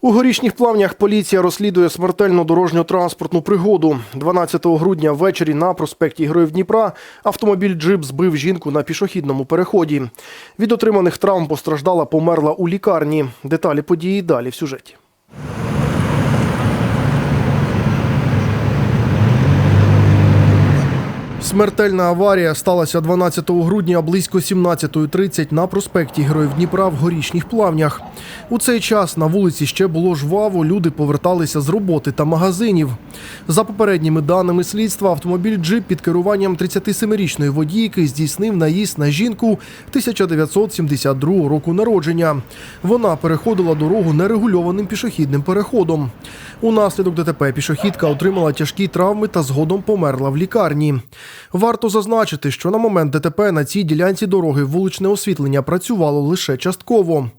У горішніх плавнях поліція розслідує смертельну дорожньо-транспортну пригоду. 12 грудня ввечері на проспекті Героїв Дніпра автомобіль джип збив жінку на пішохідному переході. Від отриманих травм постраждала померла у лікарні. Деталі події далі в сюжеті. Смертельна аварія сталася 12 грудня близько 17.30 на проспекті Героїв Дніпра в горішніх плавнях. У цей час на вулиці ще було жваво, люди поверталися з роботи та магазинів. За попередніми даними слідства, автомобіль джип під керуванням 37-річної водійки здійснив наїзд на жінку 1972 року народження. Вона переходила дорогу нерегульованим пішохідним переходом. Унаслідок ДТП пішохідка отримала тяжкі травми та згодом померла в лікарні. Варто зазначити, що на момент ДТП на цій ділянці дороги вуличне освітлення працювало лише частково.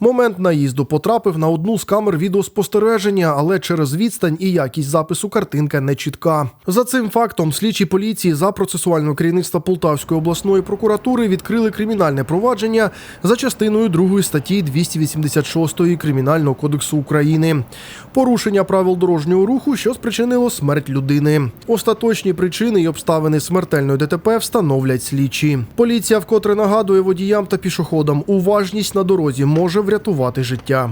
Момент наїзду потрапив на одну з камер відеоспостереження, але через відстань і якість запису картинка не чітка. За цим фактом слідчі поліції за процесуального керівництва Полтавської обласної прокуратури відкрили кримінальне провадження за частиною 2 статті 286 Кримінального кодексу України. Порушення правил дорожнього руху, що спричинило смерть людини. Остаточні причини і обставини смертельної ДТП встановлять слідчі. Поліція вкотре нагадує водіям та пішоходам, уважність на дорозі може врятувати життя.